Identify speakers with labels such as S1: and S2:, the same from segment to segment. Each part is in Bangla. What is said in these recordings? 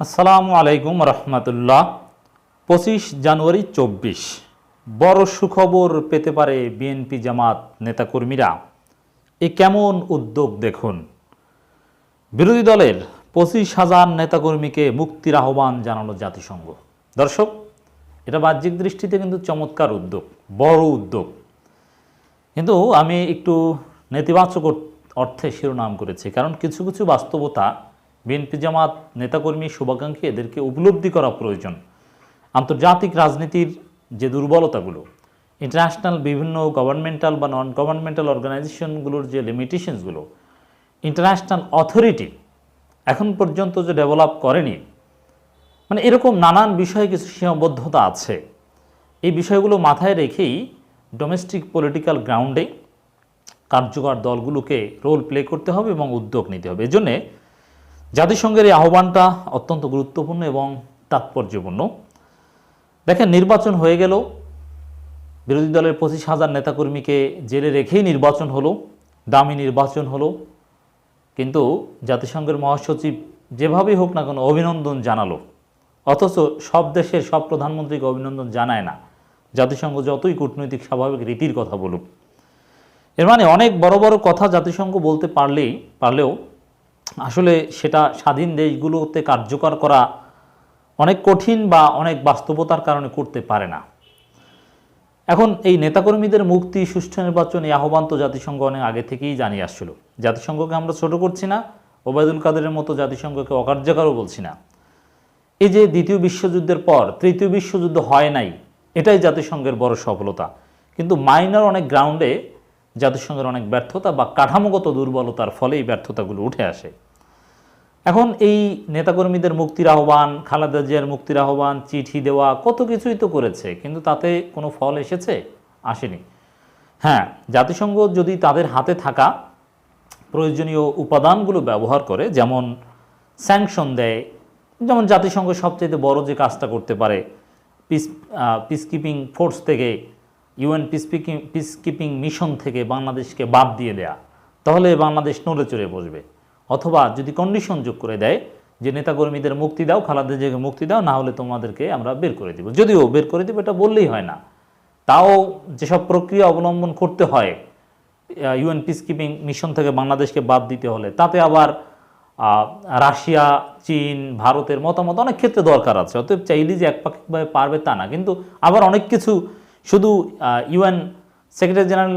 S1: আসসালামু আলাইকুম রহমতুল্লাহ। পঁচিশ জানুয়ারি চব্বিশ। বড় সুখবর পেতে পারে বিএনপি জামাত নেতাকর্মীরা। এ কেমন উদ্যোগ দেখুন। বিরোধী দলের পঁচিশ হাজার নেতাকর্মীকে মুক্তির আহ্বান জানালো জাতিসংঘ। দর্শক, এটা বাহ্যিক দৃষ্টিতে কিন্তু চমৎকার উদ্যোগ, বড় উদ্যোগ। কিন্তু আমি একটু নেতিবাচক অর্থে শিরোনাম করেছি, কারণ কিছু কিছু বাস্তবতা বিএনপি জামাত নেতাকর্মী শুভাকাঙ্ক্ষী এদেরকে উপলব্ধি করা প্রয়োজন। আন্তর্জাতিক রাজনীতির যে দুর্বলতাগুলো ইন্টারন্যাশনাল বিভিন্ন গভর্নমেন্টাল বা নন গভর্নমেন্টাল অর্গানাইজেশনগুলোর যে লিমিটেশনসগুলো ইন্টারন্যাশনাল অথরিটি এখন পর্যন্ত যে ডেভেলপ করেনি মানে এরকম নানান বিষয়ে কিছু সীমাবদ্ধতা আছে। এই বিষয়গুলো মাথায় রেখেই ডোমেস্টিক পলিটিক্যাল গ্রাউন্ডে কার্যকর দলগুলোকে রোল প্লে করতে হবে এবং উদ্যোগ নিতে হবে। এজন্যে জাতিসংঘের এই আহ্বানটা অত্যন্ত গুরুত্বপূর্ণ এবং তাৎপর্যপূর্ণ। দেখেন, নির্বাচন হয়ে গেল। বিরোধী দলের পঁচিশ হাজার নেতাকর্মীকে জেলে রেখেই নির্বাচন হলো, দামি নির্বাচন হলো। কিন্তু জাতিসংঘের মহাসচিব যেভাবেই হোক না কেন অভিনন্দন জানালো। অথচ সব দেশের সব প্রধানমন্ত্রীকে অভিনন্দন জানায় না। জাতিসংঘ যতই কূটনৈতিক, স্বাভাবিক রীতির কথা বলুক। এর মানে অনেক বড় বড় কথা জাতিসংঘ বলতে পারলেই, পারলেও আসলে সেটা স্বাধীন দেশগুলোতে কার্যকর করা অনেক কঠিন বা অনেক বাস্তবতার কারণে করতে পারে না। এখন এই নেতাকর্মীদের মুক্তি, সুষ্ঠু নির্বাচন এই আহ্বান তো জাতিসংঘ অনেক আগে থেকেই জানিয়ে আসছিল। জাতিসংঘকে আমরা ছোট করছি না, ওবায়দুল কাদেরের মতো জাতিসংঘকে অকার্যকরও বলছি না। এই যে দ্বিতীয় বিশ্বযুদ্ধের পর তৃতীয় বিশ্বযুদ্ধ হয় নাই, এটাই জাতিসংঘের বড় সফলতা। কিন্তু মাইনর অনেক গ্রাউন্ডে জাতিসংঘের অনেক ব্যর্থতা বা কাঠামোগত দুর্বলতার ফলে এই ব্যর্থতাগুলো উঠে আসে। এখন এই নেতাকর্মীদের মুক্তির আহ্বান, খালেদা জিয়ার মুক্তির আহ্বান, চিঠি দেওয়া, কত কিছুই তো করেছে, কিন্তু তাতে কোনো ফল এসেছে? আসেনি। হ্যাঁ জাতিসংঘ যদি তাদের হাতে থাকা প্রয়োজনীয় উপাদানগুলো ব্যবহার করে, যেমন স্যাংশন দেয়, যেমন জাতিসংঘ সবচেয়ে বড় যে কাজটা করতে পারে, পিস পিস কিপিং ফোর্স থেকে ইউএন পিস পিকিং পিস কিপিং মিশন থেকে বাংলাদেশকে বাদ দিয়ে দেয়া, তাহলে বাংলাদেশ নড়ে চড়ে বসবে। অথবা যদি কন্ডিশন যোগ করে দেয়, যে নেতাকর্মীদের মুক্তি দাও, খালাদা জিয়াকে মুক্তি দাও, না হলে তোমাদেরকে আমরা বের করে দিব। যদিও বের করে দিব, এটা বললেই হয় না। তাও যেসব প্রক্রিয়া অবলম্বন করতে হয় ইউএন পিস কিপিং মিশন থেকে বাংলাদেশকে বাদ দিতে হলে, তাতে আবার রাশিয়া, চীন, ভারতের মতামত অনেক ক্ষেত্রে দরকার আছে। অতএব চাইলে যে একপাক্ষিকভাবে পারবে তা না। কিন্তু আবার অনেক কিছু শুধু UN secretary general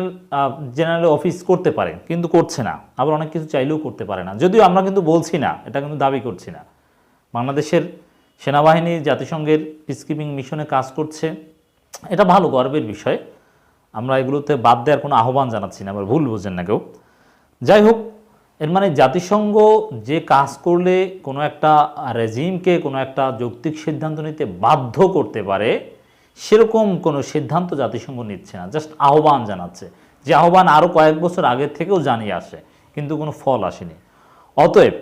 S1: general office করতে পারে কিন্তু করছে না। আবার অনেক কিছু চাইলেও করতে পারে না। যদিও আমরা কিন্তু বলছি না, এটা কিন্তু দাবি করছি না। বাংলাদেশের সেনাবাহিনী জাতিসংঘের পিসকিপিং মিশনে কাজ করছে। এটা ভালো, গর্বের বিষয়। আমরা এগুলোতে বাদ দেওয়ার কোনো আহ্বান জানাচ্ছি না, আবার ভুল বোঝেন না কেউ। যাই হোক, এর মানে জাতিসংঘ যে কাজ করলে কোনো একটা রেজিমকে কোনো একটা যৌক্তিক সিদ্ধান্ত নিতে বাধ্য করতে পারে সেরকম কোনো সিদ্ধান্ত জাতিসংঘ নিচ্ছে না। জাস্ট আহ্বান জানাচ্ছে যে আহ্বান আরও কয়েক বছর আগের থেকেও জানিয়ে আসে, কিন্তু কোনো ফল আসেনি। অতএব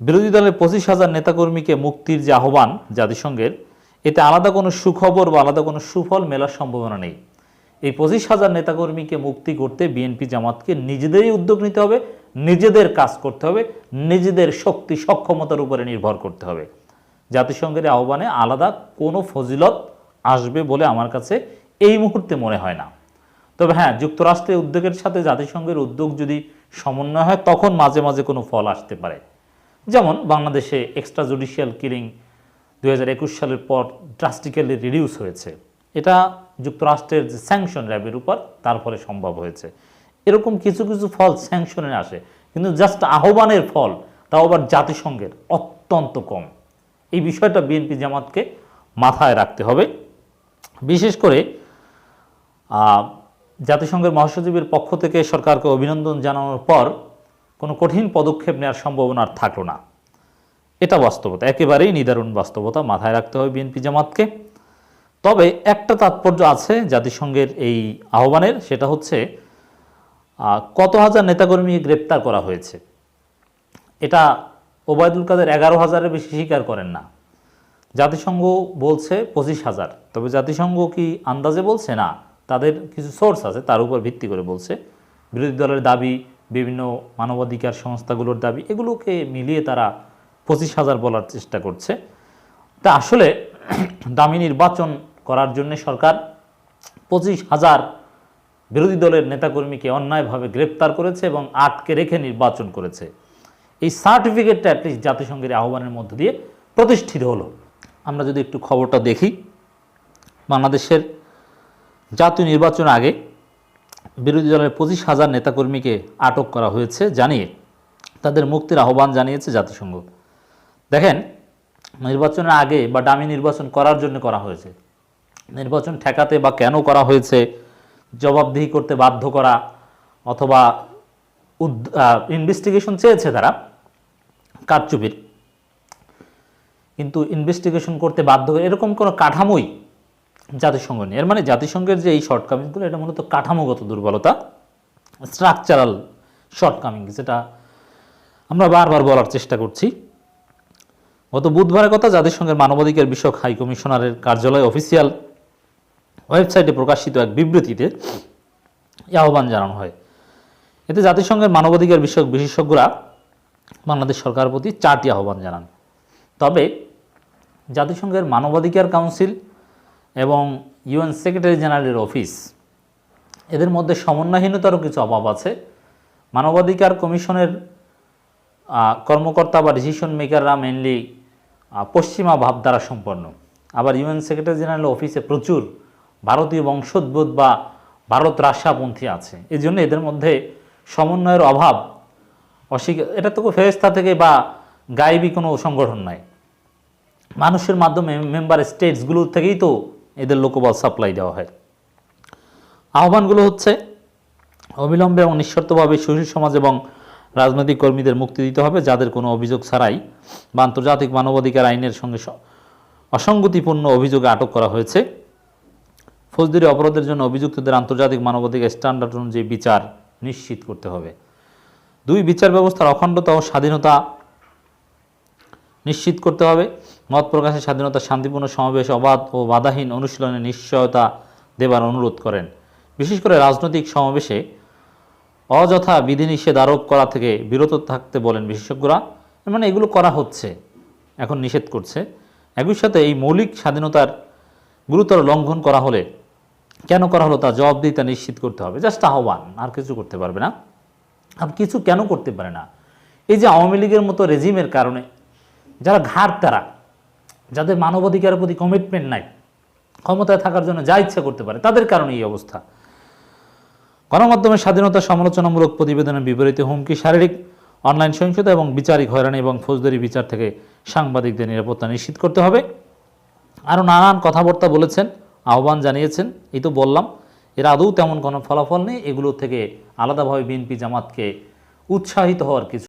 S1: বিরোধী দলের পঁচিশ হাজার নেতাকর্মীকে মুক্তির যে আহ্বান জাতিসংঘের, এতে আলাদা কোনো সুখবর বা আলাদা কোনো সুফল মেলার সম্ভাবনা নেই। এই পঁচিশ হাজার নেতাকর্মীকে মুক্তি করতে বিএনপি জামাতকে নিজেদেরই উদ্যোগ নিতে হবে, নিজেদের কাজ করতে হবে, নিজেদের শক্তি, সক্ষমতার উপরে নির্ভর করতে হবে। জাতিসংঘের আহ্বানে আলাদা কোনো ফজিলত আসবে বলে আমার কাছে এই মুহূর্তে মনে হয় না। তবে হ্যাঁ যুক্তরাষ্ট্রের উদ্যোগের সাথে জাতিসংঘের উদ্যোগ যদি সমন্বয় হয়, তখন মাঝে মাঝে কোনো ফল আসতে পারে। যেমন বাংলাদেশে এক্সট্রা জুডিশিয়াল কিলিং দু হাজার একুশ সালের পর ড্রাস্টিক্যালি রিডিউস হয়েছে। এটা যুক্তরাষ্ট্রের যে স্যাংশন র্যাবের উপর, তার ফলে সম্ভব হয়েছে। এরকম কিছু কিছু ফল স্যাংশনে আসে, কিন্তু জাস্ট আহ্বানের ফল, তাও আবার জাতিসংঘের অত্যন্ত কম। এই বিষয়টা বিএনপি জামাতকে মাথায় রাখতে হবে। বিশেষ করে জাতিসংঘের মহাসচিবের পক্ষ থেকে সরকারকে অভিনন্দন জানানোর পর কোনো কঠিন পদক্ষেপ নেওয়ার সম্ভাবনা আর থাকল না। এটা বাস্তবতা, একেবারেই নিদারুণ বাস্তবতা মাথায় রাখতে হবে বিএনপি জামাতকে। তবে একটা তাৎপর্য আছে জাতিসংঘের এই আহ্বানের, সেটা হচ্ছে কত হাজার নেতাকর্মী গ্রেপ্তার করা হয়েছে। এটা ওবায়দুল কাদের এগারো হাজারের বেশি স্বীকার করেন না। জাতিসংঘ বলছে পঁচিশ হাজার। তবে জাতিসংঘ কি আন্দাজে বলছে? না, তাদের কিছু সোর্স আছে, তার উপর ভিত্তি করে বলছে। বিরোধী দলের দাবি, বিভিন্ন মানবাধিকার সংস্থাগুলোর দাবি, এগুলোকে মিলিয়ে তারা পঁচিশ হাজার বলার চেষ্টা করছে। তা আসলে দামি নির্বাচন করার জন্য সরকার পঁচিশ হাজার বিরোধী দলের নেতাকর্মীকে অন্যায়ভাবে গ্রেপ্তার করেছে এবং আটকে রেখে নির্বাচন করেছে। এই সার্টিফিকেটটা অ্যাটলিস্ট জাতিসংঘের আহ্বানের মধ্য দিয়ে প্রতিষ্ঠিত হলো। আমরা যদি একটু খবরটা দেখি, বাংলাদেশের জাতীয় নির্বাচন আগে বিরোধী দলের পঁচিশ হাজার নেতাকর্মীকে আটক করা হয়েছে জানিয়ে তাদের মুক্তির আহ্বান জানিয়েছে জাতিসংঘ। দেখেন, নির্বাচনের আগে বা ডামি নির্বাচন করার জন্য করা হয়েছে। নির্বাচন ঠেকাতে বা কেন করা হয়েছে, জবাবদিহি করতে বাধ্য করা অথবা ইনভেস্টিগেশন চেয়েছে তারা, কারচুপির। কিন্তু ইনভেস্টিগেশন করতে বাধ্য করে এরকম কোনো কাঠামোই জাতিসংঘ নেই। এর মানে জাতিসংঘের যে এই শর্টকামিংগুলো এটা মূলত কাঠামোগত দুর্বলতা স্ট্রাকচারাল শর্টকামিং যেটা আমরা বারবার বলার চেষ্টা করছি। গত বুধবারের কথা জাতিসংঘের মানবাধিকার বিষয়ক হাই কমিশনারের কার্যালয় অফিসিয়াল ওয়েবসাইটে প্রকাশিত এক বিবৃতিতে আহ্বান জানানো হয়। এতে জাতিসংঘের মানবাধিকার বিষয়ক বিশেষজ্ঞরা বাংলাদেশ সরকারের প্রতি চারটি আহ্বান জানান। তবে জাতিসংঘের মানবাধিকার কাউন্সিল এবং ইউএন সেক্রেটারি জেনারেলের অফিস। এদের মধ্যে সমন্বয়হীনতারও কিছু অভাব আছে। মানবাধিকার কমিশনের কর্মকর্তা বা ডিসিশন মেকাররা মেনলি পশ্চিমা ভাবধারা সম্পন্ন। আবার ইউএন সেক্রেটারি জেনারেল অফিসে প্রচুর ভারতীয় বংশোদ্ভূত বা ভারত রাশাপন্থী আছে। এই জন্য এদের মধ্যে সমন্বয়ের অভাব অস্বীকার এটা তো ফেরেস্তা থেকে বা গায়েবী কোনো সংগঠন নাই মানুষের মাধ্যমে মেম্বার স্টেটসগুলো থেকেই তো এদের লোকবল সাপ্লাই দেওয়া হয়। আহ্বানগুলো হচ্ছে, অবিলম্বে এবং নিঃশর্তভাবে সুশীল সমাজ এবং রাজনৈতিক কর্মীদের মুক্তি দিতে হবে, যাদের কোনো অভিযোগ ছাড়াই বা আন্তর্জাতিক মানবাধিকার আইনের সঙ্গে অসঙ্গতিপূর্ণ অভিযোগে আটক করা হয়েছে। ফৌজদারি অপরাধের জন্য অভিযুক্তদের আন্তর্জাতিক মানবাধিকার স্ট্যান্ডার্ড অনুযায়ী বিচার নিশ্চিত করতে হবে। দুই বিচার ব্যবস্থার অখণ্ডতা ও স্বাধীনতা নিশ্চিত করতে হবে। মত প্রকাশের স্বাধীনতা, শান্তিপূর্ণ সমাবেশ, অবাধ ও বাধাহীন অনুশীলনে নিশ্চয়তা দেবার অনুরোধ করেন। বিশেষ করে রাজনৈতিক সমাবেশে অযথা বিধিনিষেধ আরোপ করা থেকে বিরত থাকতে বলেন বিশেষজ্ঞরা। মানে এগুলো করা হচ্ছে, এখন নিষেধ করছে। একই সাথে এই মৌলিক স্বাধীনতার গুরুতর লঙ্ঘন করা হলে কেন করা হলো তা জবাবদিহিতা নিশ্চিত করতে হবে। জাস্ট আহ্বান, আর কিছু করতে পারবে না। আর কিছু কেন করতে পারে না? এই যে আওয়ামী লীগের মতো রেজিমের কারণে যারা ঘাট তারা যাদের মানবাধিকারের প্রতি কমিটমেন্ট নাই, ক্ষমতায় থাকার জন্য যা ইচ্ছা করতে পারে, তাদের কারণে এই অবস্থা। গণমাধ্যমের স্বাধীনতা সমালোচনামূলক প্রতিবেদনের বিপরীতে হুমকি, শারীরিক অনলাইন সহিংসতা এবং বিচারিক হয়রানি এবং ফৌজদারি বিচার থেকে সাংবাদিকদের নিরাপত্তা নিশ্চিত করতে হবে। আরও নানান কথাবার্তা বলেছেন, আহ্বান জানিয়েছেন, এই তো বললাম, এর আদৌ তেমন কোনো ফলাফল নেই, এগুলো থেকে আলাদাভাবে বিএনপি জামাতকে উৎসাহিত হওয়ার কিছু